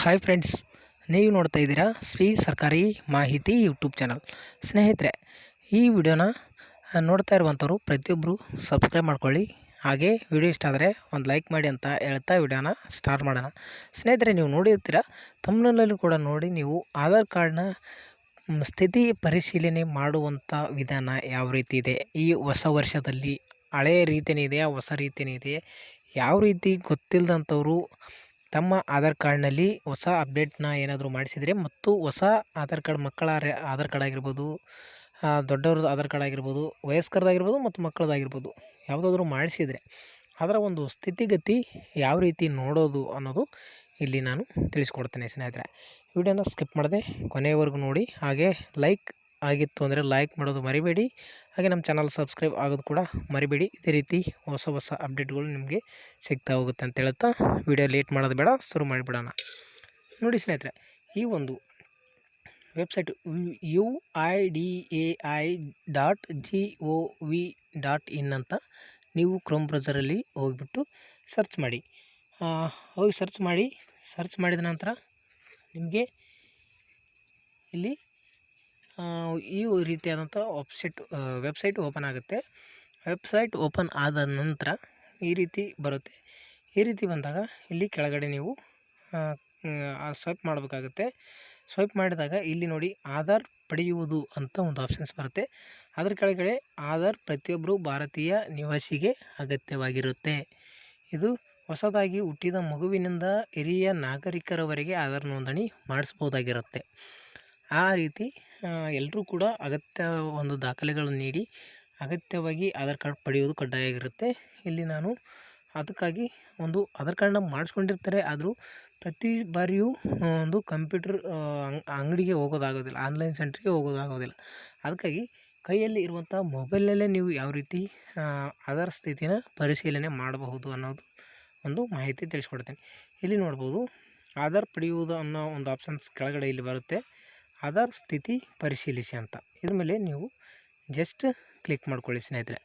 Hi friends ನೀವು ನೋಡ್ತಾ ಇದ್ದೀರಾ ಶ್ರೀ ಸರ್ಕಾರಿ ಮಾಹಿತಿ ಯೂಟ್ಯೂಬ್ ಚಾನಲ್. ಸ್ನೇಹಿತರೆ, ಈ ವಿಡಿಯೋನ ನೋಡ್ತಾ ಇರುವಂಥವ್ರು ಪ್ರತಿಯೊಬ್ಬರು ಸಬ್ಸ್ಕ್ರೈಬ್ ಮಾಡ್ಕೊಳ್ಳಿ. ಹಾಗೆ ವಿಡಿಯೋ ಇಷ್ಟ ಆದರೆ ಒಂದು ಲೈಕ್ ಮಾಡಿ ಅಂತ ಹೇಳ್ತಾ ವಿಡಿಯೋನ ಸ್ಟಾರ್ಟ್ ಮಾಡೋಣ. ಸ್ನೇಹಿತರೆ, ನೀವು ನೋಡಿರ್ತೀರ ತಮ್ಮನಲ್ಲೂ ಕೂಡ ನೋಡಿ ನೀವು ಆಧಾರ್ ಕಾರ್ಡ್ನ ಸ್ಥಿತಿ ಪರಿಶೀಲನೆ ಮಾಡುವಂಥ ವಿಧಾನ ಯಾವ ರೀತಿ ಇದೆ? ಈ ಹೊಸ ವರ್ಷದಲ್ಲಿ ಹಳೆಯ ರೀತಿಯೇ ಇದೆಯಾ ಹೊಸ ರೀತಿಯೇ ಇದೆಯಾ ಯಾವ ರೀತಿ ಗೊತ್ತಿಲ್ಲದಂಥವ್ರು ತಮ್ಮ ಆಧಾರ್ ಕಾರ್ಡ್ನಲ್ಲಿ ಹೊಸ ಅಪ್ಡೇಟ್ನ ಏನಾದರೂ ಮಾಡಿಸಿದರೆ ಮತ್ತು ಹೊಸ ಆಧಾರ್ ಕಾರ್ಡ್ ಮಕ್ಕಳ ಆಧಾರ್ ಕಾರ್ಡ್ ಆಗಿರ್ಬೋದು ದೊಡ್ಡವ್ರದ್ದು ಆಧಾರ್ ಕಾರ್ಡ್ ಆಗಿರ್ಬೋದು ವಯಸ್ಕರದಾಗಿರ್ಬೋದು ಮತ್ತು ಮಕ್ಕಳದಾಗಿರ್ಬೋದು ಯಾವುದಾದ್ರೂ ಮಾಡಿಸಿದರೆ ಅದರ ಒಂದು ಸ್ಥಿತಿಗತಿ ಯಾವ ರೀತಿ ನೋಡೋದು ಅನ್ನೋದು ಇಲ್ಲಿ ನಾನು ತಿಳಿಸ್ಕೊಡ್ತೇನೆ ಸ್ನೇಹಿತರೆ. ವಿಡಿಯೋನ ಸ್ಕಿಪ್ ಮಾಡದೆ ಕೊನೆಯವರೆಗೂ ನೋಡಿ, ಹಾಗೆ ಲೈಕ್ ಆಗಿತ್ತು ಅಂದರೆ ಲೈಕ್ ಮಾಡೋದು ಮರಿಬೇಡಿ. ಹಾಗೆ ನಮ್ಮ ಚಾನಲ್ ಸಬ್ಸ್ಕ್ರೈಬ್ ಆಗೋದು ಕೂಡ ಮರಿಬೇಡಿ. ಇದೇ ರೀತಿ ಹೊಸ ಹೊಸ ಅಪ್ಡೇಟ್ಗಳು ನಿಮಗೆ ಸಿಗ್ತಾ ಹೋಗುತ್ತೆ ಅಂತ ಹೇಳ್ತಾ ವಿಡಿಯೋ ಲೇಟ್ ಮಾಡೋದು ಬೇಡ, ಶುರು ಮಾಡಿಬಿಡೋಣ. ನೋಡಿ ಸ್ನೇಹಿತರೆ, ಈ ಒಂದು website U I D A I dot G O V dot in ಅಂತ ನೀವು ಕ್ರೋಮ್ ಬ್ರೌಸರಲ್ಲಿ ಹೋಗಿಬಿಟ್ಟು ಸರ್ಚ್ ಮಾಡಿ. ಹೋಗಿ ಸರ್ಚ್ ಮಾಡಿ. ಸರ್ಚ್ ಮಾಡಿದ ನಂತರ ನಿಮಗೆ ಇಲ್ಲಿ ಈ ರೀತಿಯಾದಂಥ ವೆಬ್ಸೈಟ್ ವೆಬ್ಸೈಟ್ ಓಪನ್ ಆಗುತ್ತೆ. ವೆಬ್ಸೈಟ್ ಓಪನ್ ಆದ ನಂತರ ಈ ರೀತಿ ಬರುತ್ತೆ. ಈ ರೀತಿ ಬಂದಾಗ ಇಲ್ಲಿ ಕೆಳಗಡೆ ನೀವು ಸ್ವೈಪ್ ಮಾಡಬೇಕಾಗುತ್ತೆ. ಸ್ವೈಪ್ ಮಾಡಿದಾಗ ಇಲ್ಲಿ ನೋಡಿ ಆಧಾರ್ ಪಡೆಯುವುದು ಅಂತ ಒಂದು ಆಪ್ಷನ್ಸ್ ಬರುತ್ತೆ. ಅದರ ಕೆಳಗಡೆ ಆಧಾರ್ ಪ್ರತಿಯೊಬ್ಬರು ಭಾರತೀಯ ನಿವಾಸಿಗೆ ಅಗತ್ಯವಾಗಿರುತ್ತೆ. ಇದು ಹೊಸದಾಗಿ ಹುಟ್ಟಿದ ಮಗುವಿನಿಂದ ಹಿರಿಯ ನಾಗರಿಕರವರೆಗೆ ಆಧಾರ್ ನೋಂದಣಿ ಮಾಡಿಸ್ಬೋದಾಗಿರುತ್ತೆ ಆ ರೀತಿ ಎಲ್ಲರೂ ಕೂಡ ಅಗತ್ಯ ಒಂದು ದಾಖಲೆಗಳನ್ನು ನೀಡಿ, ಅಗತ್ಯವಾಗಿ ಆಧಾರ್ ಕಾರ್ಡ್ ಪಡೆಯುವುದು ಕಡ್ಡಾಯ ಆಗಿರುತ್ತೆ ಇಲ್ಲಿ ನಾನು ಅದಕ್ಕಾಗಿ ಒಂದು ಆಧಾರ್ ಕಾರ್ಡ್ನ ಮಾಡಿಸ್ಕೊಂಡಿರ್ತಾರೆ, ಆದರೂ ಪ್ರತಿ ಬಾರಿಯೂ ಒಂದು ಕಂಪ್ಯೂಟರ್ ಅಂಗಡಿಗೆ ಹೋಗೋದಾಗೋದಿಲ್ಲ, ಆನ್ಲೈನ್ ಸೆಂಟ್ರಿಗೆ ಹೋಗೋದಾಗೋದಿಲ್ಲ. ಅದಕ್ಕಾಗಿ ಕೈಯಲ್ಲಿ ಇರುವಂಥ ಮೊಬೈಲ್ನಲ್ಲೇ ನೀವು ಯಾವ ರೀತಿ ಆಧಾರ್ ಸ್ಥಿತಿನ ಪರಿಶೀಲನೆ ಮಾಡಬಹುದು ಅನ್ನೋದು ಒಂದು ಮಾಹಿತಿ ತಿಳಿಸ್ಕೊಡ್ತೇನೆ. ಇಲ್ಲಿ ನೋಡ್ಬೋದು, ಆಧಾರ್ ಪಡೆಯುವುದು ಅನ್ನೋ ಒಂದು ಆಪ್ಷನ್ಸ್ ಕೆಳಗಡೆ ಇಲ್ಲಿ ಬರುತ್ತೆ. ಆಧಾರ್ ಸ್ಥಿತಿ ಪರಿಶೀಲಿಸಿ ಅಂತ. ಇದ್ರ ಮೇಲೆ ನೀವು ಜಸ್ಟ್ ಕ್ಲಿಕ್ ಮಾಡ್ಕೊಳ್ಳಿ ಸ್ನೇಹಿತರೆ.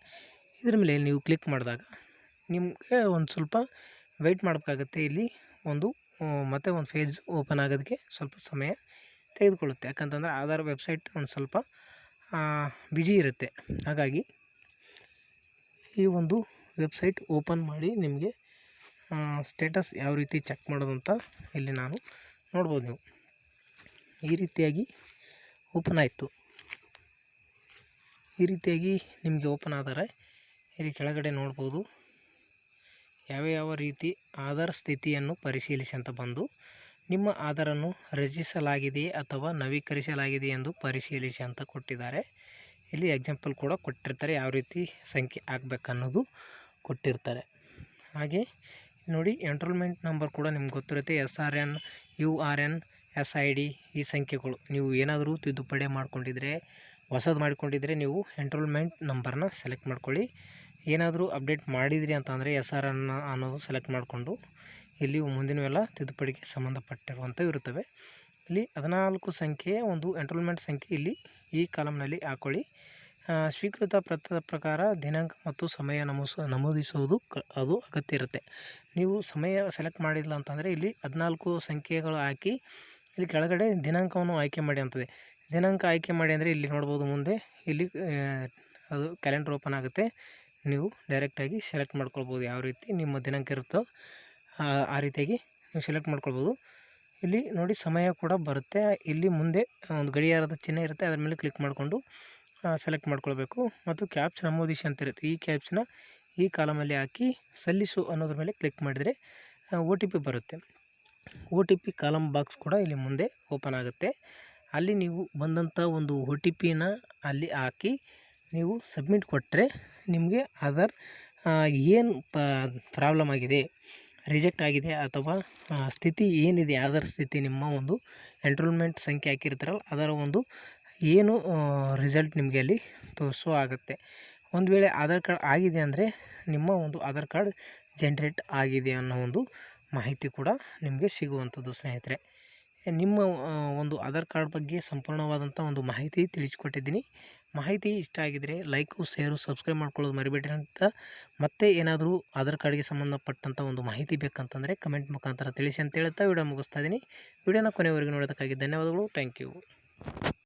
ಇದ್ರ ಮೇಲೆ ನೀವು ಕ್ಲಿಕ್ ಮಾಡಿದಾಗ ನಿಮಗೆ ಒಂದು ಸ್ವಲ್ಪ ವೆಯ್ಟ್ ಮಾಡಬೇಕಾಗತ್ತೆ. ಇಲ್ಲಿ ಒಂದು ಮತ್ತೆ ಒಂದು ಫೇಜ್ ಓಪನ್ ಆಗೋದಕ್ಕೆ ಸ್ವಲ್ಪ ಸಮಯ ತೆಗೆದುಕೊಳ್ಳುತ್ತೆ. ಯಾಕಂತಂದರೆ ಆಧಾರ್ ವೆಬ್ಸೈಟ್ ಒಂದು ಸ್ವಲ್ಪ ಬ್ಯುಸಿ ಇರುತ್ತೆ. ಹಾಗಾಗಿ ಈ ಒಂದು ವೆಬ್ಸೈಟ್ ಓಪನ್ ಮಾಡಿ ನಿಮಗೆ ಸ್ಟೇಟಸ್ ಯಾವ ರೀತಿ ಚೆಕ್ ಮಾಡೋದು ಅಂತ ಇಲ್ಲಿ ನಾನು ನೋಡ್ಬೋದು ನೀವು. ಈ ರೀತಿಯಾಗಿ ಓಪನ್ ಆಯಿತು. ಈ ರೀತಿಯಾಗಿ ನಿಮಗೆ ಓಪನ್ ಆದರೆ ಇಲ್ಲಿ ಕೆಳಗಡೆ ನೋಡ್ಬೋದು. ಯಾವ ಯಾವ ರೀತಿ ಆಧಾರ್ ಸ್ಥಿತಿಯನ್ನು ಪರಿಶೀಲಿಸಿ ಅಂತ ಬಂದು ನಿಮ್ಮ ಆಧಾರನ್ನು ರಚಿಸಲಾಗಿದೆಯೇ ಅಥವಾ ನವೀಕರಿಸಲಾಗಿದೆ ಎಂದು ಪರಿಶೀಲಿಸಿ ಅಂತ ಕೊಟ್ಟಿದ್ದಾರೆ. ಇಲ್ಲಿ ಎಕ್ಸಾಂಪಲ್ ಕೂಡ ಕೊಟ್ಟಿರ್ತಾರೆ ಯಾವ ರೀತಿ ಸಂಖ್ಯೆ ಹಾಕ್ಬೇಕನ್ನೋದು ಕೊಟ್ಟಿರ್ತಾರೆ. ಹಾಗೆ ನೋಡಿ ಎಂಟ್ರೋಲ್ಮೆಂಟ್ ನಂಬರ್ ಕೂಡ ನಿಮ್ಗೆ ಗೊತ್ತಿರುತ್ತೆ. S R N U R N S I D ಈ ಸಂಖ್ಯೆಗಳು. ನೀವು ಏನಾದರೂ ತಿದ್ದುಪಡಿ ಮಾಡಿಕೊಂಡಿದ್ರೆ, ಹೊಸದು ಮಾಡಿಕೊಂಡಿದ್ರೆ ನೀವು ಎನ್ರೋಲ್ಮೆಂಟ್ ನಂಬರ್ನ ಸೆಲೆಕ್ಟ್ ಮಾಡ್ಕೊಳ್ಳಿ. ಏನಾದರೂ ಅಪ್ಡೇಟ್ ಮಾಡಿದಿರಿ ಅಂತಂದರೆ ಎಸ್ ಆರ್ ಅನ್ನ ಅನ್ನೋದು ಸೆಲೆಕ್ಟ್ ಮಾಡಿಕೊಂಡು ಇಲ್ಲಿ ಮುಂದಿನವೆಲ್ಲ ತಿದ್ದುಪಡಿಗೆ ಸಂಬಂಧಪಟ್ಟಿರುವಂಥ ಇರುತ್ತವೆ. ಇಲ್ಲಿ ಹದಿನಾಲ್ಕು ಸಂಖ್ಯೆಯ ಒಂದು ಎನ್ರೋಲ್ಮೆಂಟ್ ಸಂಖ್ಯೆ ಇಲ್ಲಿ ಈ ಕಾಲಮ್ನಲ್ಲಿ ಹಾಕೊಳ್ಳಿ. ಸ್ವೀಕೃತ ಪತ್ರದ ಪ್ರಕಾರ ದಿನಾಂಕ ಮತ್ತು ಸಮಯ ನಮೂಸ, ನಮೂದಿಸುವುದು ಅದು ಅಗತ್ಯ ಇರುತ್ತೆ. ನೀವು ಸಮಯ ಸೆಲೆಕ್ಟ್ ಮಾಡಿಲ್ಲ ಅಂತಂದರೆ ಇಲ್ಲಿ ಹದಿನಾಲ್ಕು ಸಂಖ್ಯೆಗಳು ಹಾಕಿ ಇಲ್ಲಿ ಕೆಳಗಡೆ ದಿನಾಂಕವನ್ನು ಆಯ್ಕೆ ಮಾಡಿ ಅಂತದೆ. ದಿನಾಂಕ ಆಯ್ಕೆ ಮಾಡಿ ಅಂದರೆ ಇಲ್ಲಿ ನೋಡ್ಬೋದು ಮುಂದೆ ಇಲ್ಲಿ ಅದು ಕ್ಯಾಲೆಂಡರ್ ಓಪನ್ ಆಗುತ್ತೆ. ನೀವು ಡೈರೆಕ್ಟಾಗಿ ಸೆಲೆಕ್ಟ್ ಮಾಡ್ಕೊಳ್ಬೋದು ಯಾವ ರೀತಿ ನಿಮ್ಮ ದಿನಾಂಕ ಇರುತ್ತೋ, ಆ ರೀತಿಯಾಗಿ ನೀವು ಸೆಲೆಕ್ಟ್ ಮಾಡ್ಕೊಳ್ಬೋದು. ಇಲ್ಲಿ ನೋಡಿ ಸಮಯ ಕೂಡ ಬರುತ್ತೆ. ಇಲ್ಲಿ ಮುಂದೆ ಒಂದು ಗಡಿಯಾರದ ಚಿಹ್ನೆ ಇರುತ್ತೆ. ಅದರ ಮೇಲೆ ಕ್ಲಿಕ್ ಮಾಡಿಕೊಂಡು ಸೆಲೆಕ್ಟ್ ಮಾಡ್ಕೊಳ್ಬೇಕು. ಮತ್ತು ಕ್ಯಾಪ್ಸ್ ನಮೂದಿಸಿ ಅಂತ ಇರುತ್ತೆ. ಈ ಕ್ಯಾಪ್ಸ್ನ ಈ ಕಾಲಮಲ್ಲಿ ಹಾಕಿ ಸಲ್ಲಿಸು ಅನ್ನೋದ್ರ ಮೇಲೆ ಕ್ಲಿಕ್ ಮಾಡಿದರೆ ಒ ಬರುತ್ತೆ. O T P column box ಕೂಡ ಇಲ್ಲಿ ಮುಂದೆ ಓಪನ್ ಆಗುತ್ತೆ. ಅಲ್ಲಿ ನೀವು ಬಂದಂಥ ಒಂದು ಒ ಟಿ ಪಿನ ಅಲ್ಲಿ ಹಾಕಿ ನೀವು ಸಬ್ಮಿಟ್ ಕೊಟ್ಟರೆ ನಿಮಗೆ ಆಧಾರ್ ಏನು ಪ್ರಾಬ್ಲಮ್ ಆಗಿದೆ, ರಿಜೆಕ್ಟ್ ಆಗಿದೆ ಅಥವಾ ಸ್ಥಿತಿ ಏನಿದೆ ಆಧಾರ್ ಸ್ಥಿತಿ ನಿಮ್ಮ ಒಂದು ಎನ್ರೋಲ್ಮೆಂಟ್ ಸಂಖ್ಯೆ ಹಾಕಿರ್ತಾರಲ್ಲ, ಅದರ ಒಂದು ಏನು ರಿಸಲ್ಟ್ ನಿಮಗೆ ಅಲ್ಲಿ ತೋರಿಸೋ ಆಗುತ್ತೆ. ಒಂದು ವೇಳೆ ಆಧಾರ್ ಕಾರ್ಡ್ ಆಗಿದೆ ಅಂದರೆ ನಿಮ್ಮ ಒಂದು ಆಧಾರ್ ಕಾರ್ಡ್ ಜನ್ರೇಟ್ ಆಗಿದೆ ಅನ್ನೋ ಒಂದು ಮಾಹಿತಿ ಕೂಡ ನಿಮಗೆ ಸಿಗುವಂಥದ್ದು, ಸ್ನೇಹಿತರೆ. ನಿಮ್ಮ ಒಂದು ಆಧಾರ್ ಕಾರ್ಡ್ ಬಗ್ಗೆ ಸಂಪೂರ್ಣವಾದಂಥ ಒಂದು ಮಾಹಿತಿ ತಿಳಿಸ್ಕೊಟ್ಟಿದ್ದೀನಿ. ಮಾಹಿತಿ ಇಷ್ಟ ಆಗಿದರೆ ಲೈಕು, ಶೇರು, ಸಬ್ಸ್ಕ್ರೈಬ್ ಮಾಡ್ಕೊಳ್ಳೋದು ಮರಿಬೇಡಿ ಅಂತ ಮತ್ತೆ ಏನಾದರೂ ಆಧಾರ್ ಕಾರ್ಡ್ಗೆ ಸಂಬಂಧಪಟ್ಟಂಥ ಒಂದು ಮಾಹಿತಿ ಬೇಕಂತಂದರೆ ಕಮೆಂಟ್ ಮುಖಾಂತರ ತಿಳಿಸಿ ಅಂತ ಹೇಳ್ತಾ ವಿಡಿಯೋ ಮುಗಿಸ್ತಾ ಇದ್ದೀನಿ. ವಿಡಿಯೋನ ಕೊನೆವರೆಗೂ ನೋಡೋದಕ್ಕಾಗಿ ಧನ್ಯವಾದಗಳು. Thank you.